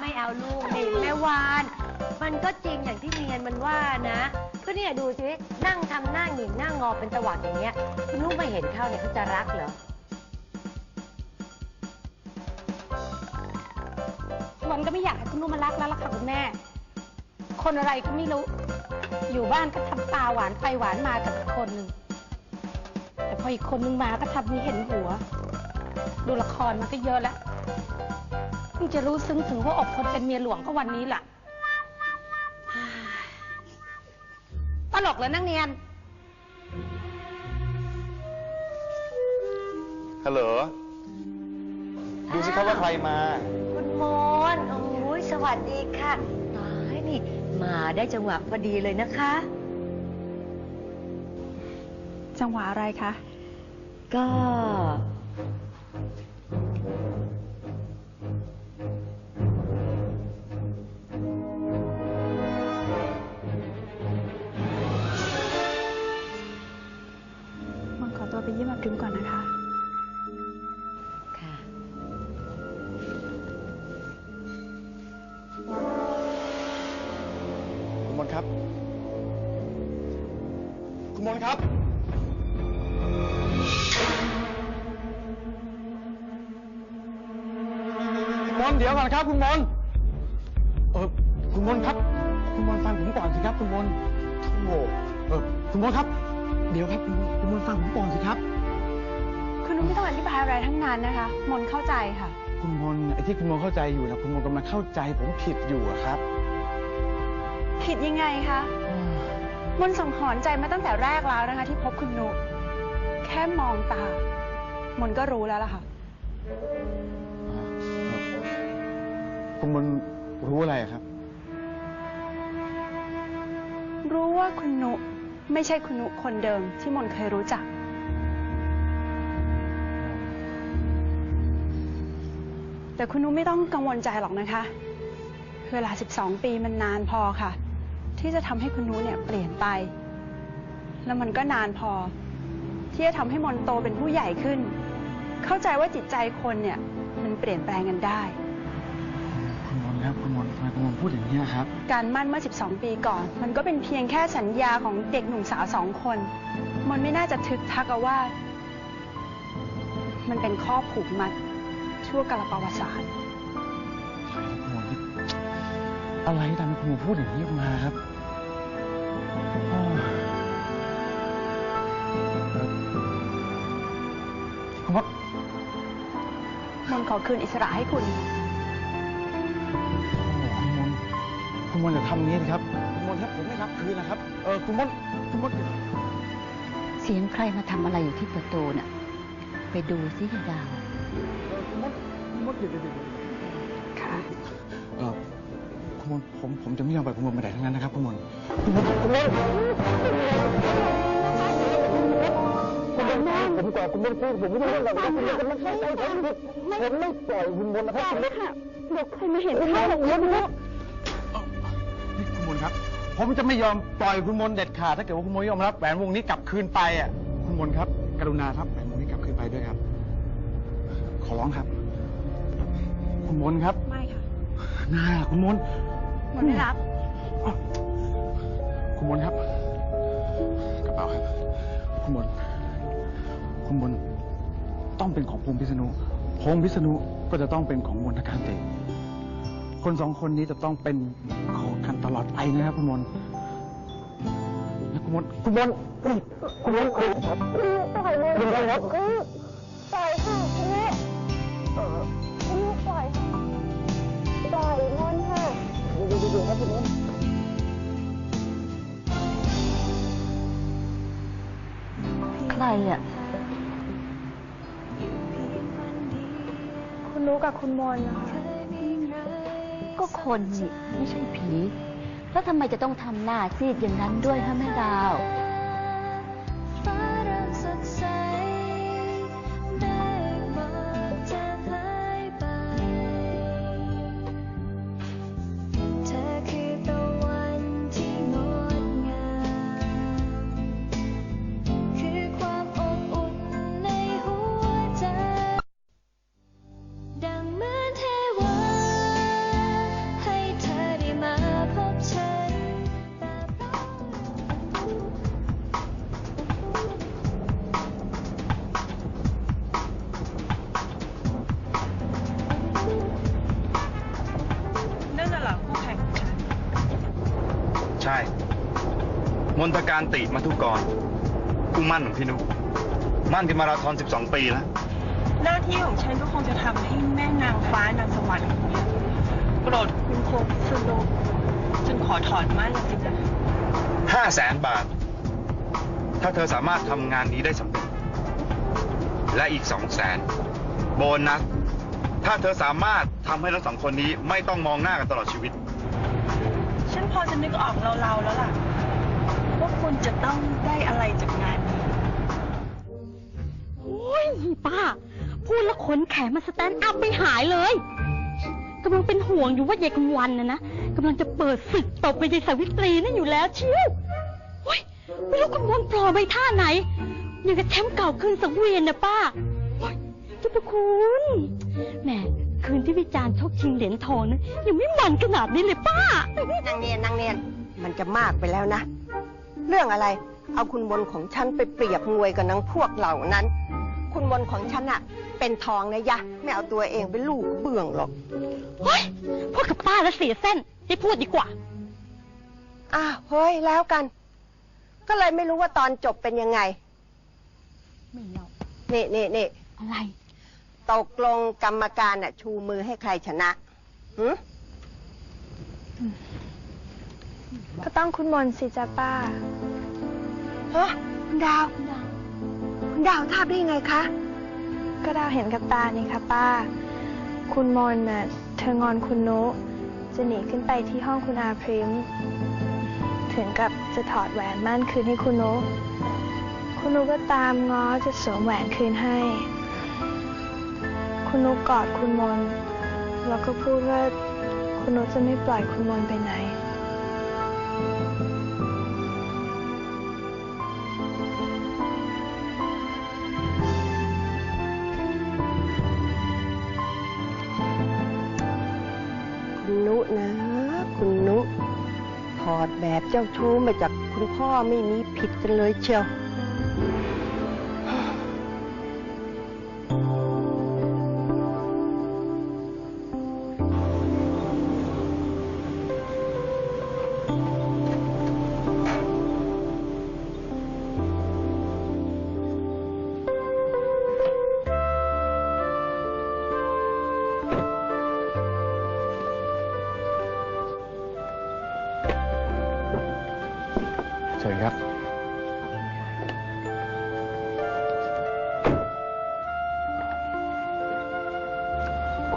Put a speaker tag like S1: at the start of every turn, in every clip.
S1: ไม่เอาลูกนี่แม่วาน มันก็จริงอย่างที่เมียนมันว่านะ ก็เนี่ยดูสินั่งทำหน้าหงิกหน้างอเป็นตะหวัดอย่างเงี้ยลูกไม่เห็นเข้าเนี่ยเขาจะรักเหรอ
S2: มันก็ไม่อยากให้คุณนุ่มารักแล้วล่ะค่ะคุณแม่ คนอะไรก็ไม่รู้ อยู่บ้านก็ทำตาหวานไปหวานมากับอีกคนหนึ่ง แต่พออีกคนนึงมาก็ทำนี้เห็นหัว ดูละครมันก็เยอะแล้ว เพิ่งจะรู้ซึ้งถึงว่าอกคนเป็นเมียหลวงก็วันนี้แหละตลกเลยนักเนียน
S3: ฮัลโหล ดูสิครับว่าใครมา
S1: คุณมนต์โอ้ยสวัสดีค่ะตายนี่ มาได้จังหวะพอดีเลยนะคะ
S2: จังหวะอะไรคะ
S1: ก็
S2: คุ
S3: ณมนต์ครับ คุณมนต์ครับ คุณมนต์เดี๋ยวก่อนครับ คุณมนต์เออคุณมนต์ครับ คุณมนต์ฟังผมก่อนสิครับ คุณมนต์โอ้เออคุณมนต์ครับ เดี๋ยวครับคุณมนต์คุณมนต์ฟังผมก่อนสิครับ
S2: คุณนุ่มไม่ต้องอธิบายอะไรทั้งนั้นนะคะ มนเข้าใจค่ะ
S3: คุณมนต์ไอ้ที่คุณมนต์เข้าใจอยู่นะคุณมนต์กำลังเข้าใจผมผิดอยู่อะครับ
S2: ผิดยังไงคะมนสังหรณ์ใจมาตั้งแต่แรกแล้วนะคะ ที่พบคุณนุ แค่มองตา มนก็รู้แล้วล่ะค่ะ
S3: คุณมนต์รู้อะไรอะครับ
S2: รู้ว่าคุณนุไม่ใช่คุณนุคนเดิมที่มนเคยรู้จัก แต่คุณนุไม่ต้องกังวลใจหรอกนะคะ เวลา 12 ปีมันนานพอค่ะ ที่จะทำให้คุณนุเนี่ยเปลี่ยนไป แล้วมันก็นานพอ ที่จะทำให้มนโตเป็นผู้ใหญ่ขึ้น เข้าใจว่าจิตใจคนเนี่ย มันเปลี่ยนแปลงกันได้
S3: คุณมนต์ครับคุณมนต์ทำไมคุณมนต์พูดอย่างนี้ยครับ
S2: การมั่นเมื่อ 12 ปีก่อน มันก็เป็นเพียงแค่สัญญาของเด็กหนุ่มสาวสองคน มันไม่น่าจะทึกทักเอาว่า มันเป็นข้อผูกมัดชั่วกาลประวัติศาสตร์
S3: คุณมนต์ อะไรทำให้คุณมนต์พูดอย่างนี้ออกมาครับโอ้ยเอ่อคุณมนต์
S2: มันขอคืนอิสระให้คุณ
S3: โอ้คุณมนต์คุณมนต์อย่าทำอย่างนี้สิครับคุณมนต์ครับผมไม่รับคืนนะครับ เออคุณมนต์คุณมนต์
S4: เสียงใครมาทำอะไรอยู่ที่ประตูน่ะ ไปดูสิยายดาว
S3: เออคุณมนต์คุณมนต์เดี๋ยวเดี๋ยวเดี๋ยว
S2: ค่ะ
S3: เออคุณ มนผมผมจะไม่ยอมปล่อยคุณมนไปไหนทั้งนั้นนะครับคุณมนคุณมนคุณมนต์คุณมต์ผมก่อคุณมนต์พูดผมไม่รู้เรื่องอะไรคุณมนต์กำลังเข้าใจผมผมไม่ปล่อยคุณมนนะครับคุณมนต์
S2: เดี๋ยวใครมาเห็นเข้าหรอกคุณนุ
S3: นี่คุณมนครับ ผมจะไม่ยอมปล่อยคุณมนเด็ดขาดถ้าเกิดว่าคุณมนยอมรับแหวนวงนี้กลับคืนไปอะคุณมนครับ กรุณาครับแหวนวงนี้กลับคืนไปด้วยครับ ขอร้องครับ คุณมนครับ
S2: ไม่ค่ะ
S3: น่าคุณมน ต์
S2: มันไม่รับ
S3: คุณมนต์ครับ กระเป๋าครับ คุณมนต์คุณมนต์ต้องเป็นของพงษ์พิษณุพงษ์พิษณุก็จะต้องเป็นของมนทการติคนสองคนนี้จะต้องเป็นของกันตลอดไปนะครับคุณมนต์นะคุณมนต์คุณมนต์คุณมนต์ครับ
S5: ปล่อยเลย
S3: คุณมนต์ครับ
S5: ปล่อยค่ะคุณแม่เออคุณแม่ปล่อยค่ะปล่อยมนต์ ค่ะ
S3: ดูดูดูครับคุณมนต์
S4: ใครอะ
S5: คุณนุกับคุณมนต์นะคะ
S4: ก็คนนี่ไม่ใช่ผี แล้วทำไมจะต้องทำหน้าซีดอย่างนั้นด้วยฮะแม่ดาว
S5: มน
S6: ตการติมาทุกรคู่มั่นของพี่นุกมั่นที่มาราธอน 12 ปีแล้ว
S7: หน้าที่ของฉันก็คงจะทำให้แม่นางฟ้านางสวรรค์คนนี้โกรธคุณคงสนุกจนขอถอนมั่นสิจ้ะ
S6: ห้าแสนบาท ถ้าเธอสามารถทำงานนี้ได้สำเร็จ และอีกสองแสนโบนัส ถ้าเธอสามารถทำให้ทั้งสองคนนี้ไม่ต้องมองหน้ากันตลอดชีวิต
S7: ฉันพอจะนึกออกเราๆแล้วล่ะว่า คุณจะต้องได้อะไรจากงานนี้
S8: โอ้ยป้า พูดแล้วขนแขนมาสแตนด์อัพไม่หายเลยกำลังเป็นห่วงอยู่ว่ายายกลางวันนะนะกำลังจะเปิดศึกตบไปยายสาวิตรีนั่นอยู่แล้วเชียวโอ้ยไม่รู้กำลังปลอมไปท่าไหนยังกับแชมป์เก่าขึ้นสังเวียนนะป้าโอ้ยเจ้าพระคุณแหมคืนที่วิจารณ์ชกชิงเหรียญทองนะยังไม่มันขนาดนี้เลยป้า
S9: นางเนียนนางเนียน มันจะมากไปแล้วนะ เรื่องอะไร เอาคุณมนต์ของฉันไปเปรียบมวยกับนางพวกเหล่านั้น คุณมนต์ของฉันอะเป็นทองนะยะ ไม่เอาตัวเองเป็นลูกเบื้องหรอก
S8: เฮ้ยพูดกับป้าแล้วเสียเส้นให้พูดดีกว่า
S9: อ้าวเฮ้ยแล้วกัน ก็เลยไม่รู้ว่าตอนจบเป็นยังไง
S8: ไม่เล่า
S9: นี่นี่นี่
S8: อะไร
S9: ตกลงกรรมการอะชูมือให้ใครชนะหื
S5: ก็ต้องคุณมนต์สิจ้ะป้า
S9: ฮะคุณดาว คุณดาวทราบได้ยังไงคะ
S5: ก็ดาวเห็นกับตานี่ค่ะป้า คุณมนต์น่ะเธองอนคุณนุ จะหนีขึ้นไปที่ห้องคุณอาพริม ถึงกับจะถอดแหวนมั่นคืนให้คุณนุ คุณนุก็ตามง้อจะสวมแหวนคืนให้ คุณนุกอดคุณมนต์แล้วก็พูดว่าคุณนุจะไม่ปล่อยคุณมนต์ไปไหน
S9: นุนะ คุณนุ ถอดแบบเจ้าชู้มาจากคุณพ่อไม่มีผิดกันเลยเชียว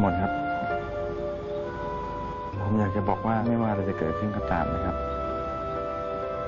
S10: หมนครับ ผมอยากจะบอกว่าไม่ว่าอะไรจะเกิดขึ้นก็ตามนะครับ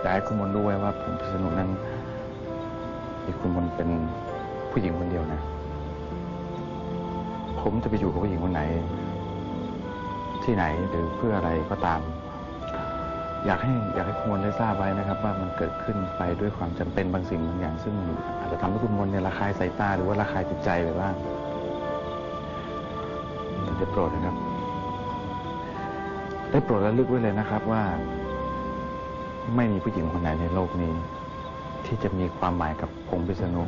S10: อยากให้คุณมนรู้ไว้ว่าผมพิษณุนั้นมีคุณมนเป็นผู้หญิงคนเดียวนะ ผมจะไปอยู่กับผู้หญิงคนไหน ที่ไหนหรือเพื่ออะไรก็ตาม อยากให้อยากให้คุณมนได้ทราบไว้นะครับ ว่ามันเกิดขึ้นไปด้วยความจำเป็นบางสิ่งบางอย่าง ซึ่งอาจจะทำให้คุณมนเนี่ยระคายสายตาหรือว่าระคายจิตใจไปบ้าง ได้โปรดนะครับ ได้โปรดระลึกไว้เลยนะครับว่า ไม่มีผู้หญิงคนไหนในโลกนี้ ที่จะมีความหมายกับพงษ์พิษณุ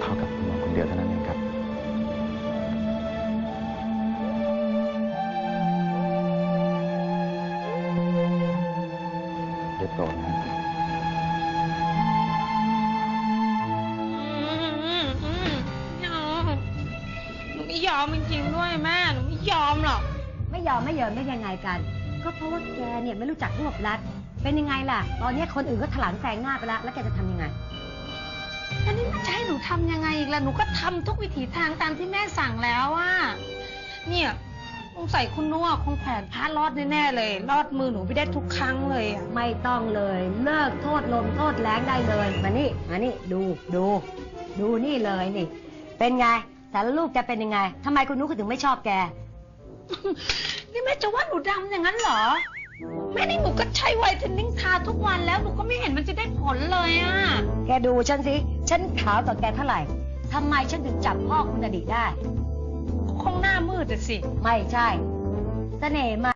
S10: เท่ากับคุณมนคนเดียวเท่านั้นเองครับได้โปรดนะครับ
S11: ม่ยอมจริงๆด้วยแม่หนูไม่ยอมหรอก
S1: ไม่ยอมไม่ยอมได้ยังไงกัน ก็เพราะว่าแกเนี่ยไม่รู้จักรวบรัด เป็นยังไงล่ะ ตอนนี้คนอื่นก็ถลางแซงหน้าไปแล้วแล้วแกจะทำยังไง
S11: อันนี้มันจะให้หนูทำยังไงอีกล่ะ หนูก็ทำทุกวิถีทางตามที่แม่สั่งแล้วอะเนี่ยสงสัยคุณนัวคงแผนพระรอดแน่ๆเลยรอดมือหนูไปได้ทุกครั้งเลยอะ
S1: ไม่ต้องเลยเลิกโทษลมโทษแรงได้เลย มานี่มานี่ดูดู ดูนี่เลยนี่ เป็นไง สารลูกจะเป็นยังไงทำไมคุณนุ๊กถึงไม่ชอบแก
S11: นี่แม่จะว่าหนูดำอย่างนั้นเหรอ แม่นี่หนูก็ใช้ไวท์เทนนิ่งทาทุกวันแล้วหนูก็ไม่เห็นมันจะได้ผลเลยอะ
S1: แกดูฉันสิ ฉันขาวต่อแกเท่าไหร่ทำไมฉันถึงจับพ่อคุณอดีตได้
S11: คงหน้ามืดอะสิ
S1: ไม่ใช่ เสน่ห์มา